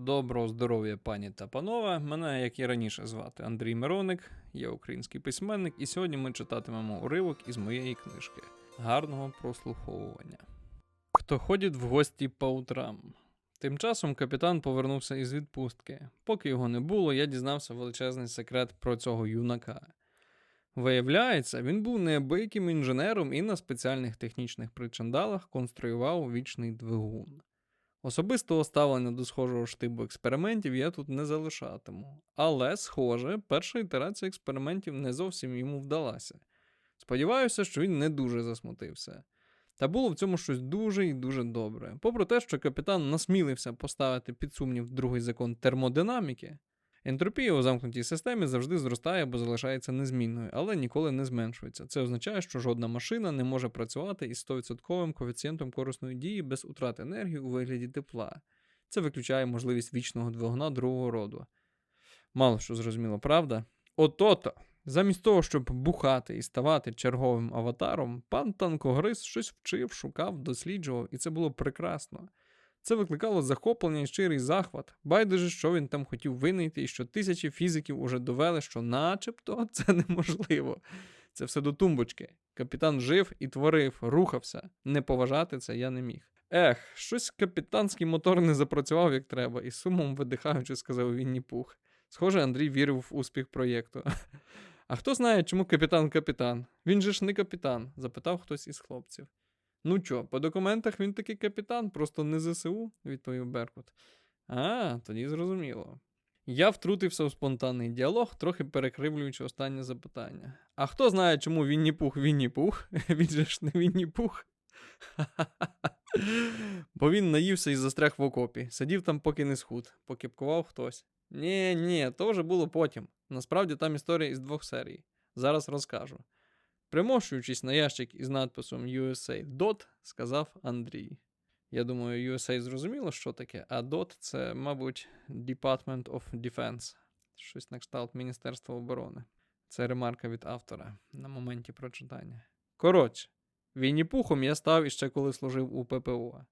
Доброго здоров'я, пані та панове. Мене, як і раніше, звати Андрій Мироник, я український письменник, і сьогодні ми читатимемо уривок із моєї книжки. Гарного прослуховування. Хто ходить в гості по утрам. Тим часом капітан повернувся із відпустки. Поки його не було, я дізнався величезний секрет про цього юнака. Виявляється, він був неабияким інженером і на спеціальних технічних причандалах конструював вічний двигун. Особистого ставлення до схожого штибу експериментів я тут не залишатиму. Але, схоже, перша ітерація експериментів не зовсім йому вдалася. Сподіваюся, що він не дуже засмутився. Та було в цьому щось дуже і дуже добре. Попри те, що капітан насмілився поставити під сумнів другий закон термодинаміки, ентропія у замкнутій системі завжди зростає або залишається незмінною, але ніколи не зменшується. Це означає, що жодна машина не може працювати із 100% коефіцієнтом корисної дії без утрати енергії у вигляді тепла. Це виключає можливість вічного двигуна другого роду. Мало що зрозуміло, правда? Ото-то! Замість того, щоб бухати і ставати черговим аватаром, пан танкогриз щось вчив, шукав, досліджував, і це було прекрасно. Це викликало захоплення і щирий захват. Байдуже, що він там хотів винайти, і що тисячі фізиків уже довели, що начебто це неможливо. Це все до тумбочки. Капітан жив і творив, рухався. Не поважати це я не міг. Ех, щось капітанський мотор не запрацював як треба, і сумом видихаючи, сказав Вінні Пух. Схоже, Андрій вірив в успіх проєкту. А хто знає, чому капітан капітан? Він же ж не капітан? запитав хтось із хлопців. Ну чо, по документах він таки капітан, просто не ЗСУ, відповів Беркут. А, тоді зрозуміло. Я втрутився у спонтанний діалог, трохи перекривлюючи останнє запитання. А хто знає, чому Вінні Пух Вінні Пух? Він же ж не Вінні Пух. Бо він наївся і застряг в окопі, сидів там, поки не схуд, покипкував хтось. Ні, ні, то вже було потім. Насправді там історія із двох серій. Зараз розкажу. Примощуючись на ящик із надписом USA DOT, сказав Андрій. Я думаю, USA зрозуміло, що таке, а DOT це, мабуть, Department of Defense, щось на кшталт Міністерства оборони. Це ремарка від автора на моменті прочитання. Коротше, Вінні-Пухом я став іще коли служив у ППО.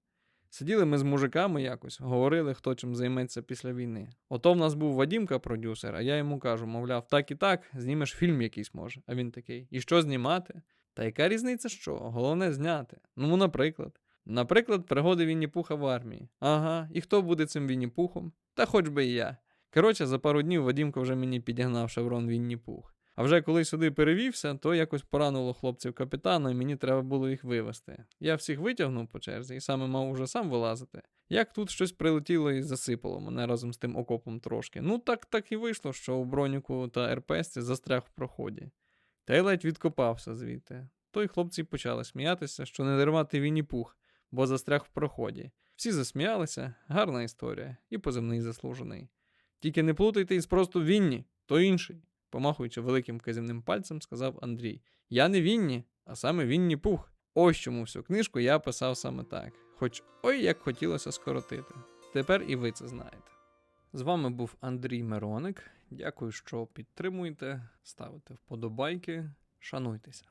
Сиділи ми з мужиками якось, говорили, хто чим займеться після війни. Ото в нас був Вадімка, продюсер, а я йому кажу, мовляв, так і так, знімеш фільм якийсь може. А він такий: І що знімати? Та яка різниця що? Головне зняти. Ну, наприклад. Наприклад, пригоди Вінні-Пуха в армії. Ага, і хто буде цим Вінні-Пухом? Та хоч би і я. Коротше, за пару днів Вадімка вже мені підігнав шеврон Вінні-Пух. А вже коли сюди перевівся, то якось поранило хлопців капітана, і мені треба було їх вивезти. Я всіх витягнув по черзі і саме мав уже сам вилазити. Як тут щось прилетіло і засипало мене разом з тим окопом трошки. Ну так так і вийшло, що у броніку та РПСці застряг в проході. Та й ледь відкопався звідти. То й хлопці почали сміятися, що не дармати Вінні пух, бо застряг в проході. Всі засміялися, гарна історія, і позивний заслужений. Тільки не плутайте із просто Вінні, то інший помахуючи великим казівним пальцем, сказав Андрій. Я не Вінні, а саме Вінні Пух. Ось чому всю книжку я писав саме так. Хоч ой як хотілося скоротити. Тепер і ви це знаєте. З вами був Андрій Мироник. Дякую, що підтримуєте, ставите вподобайки, шануйтеся.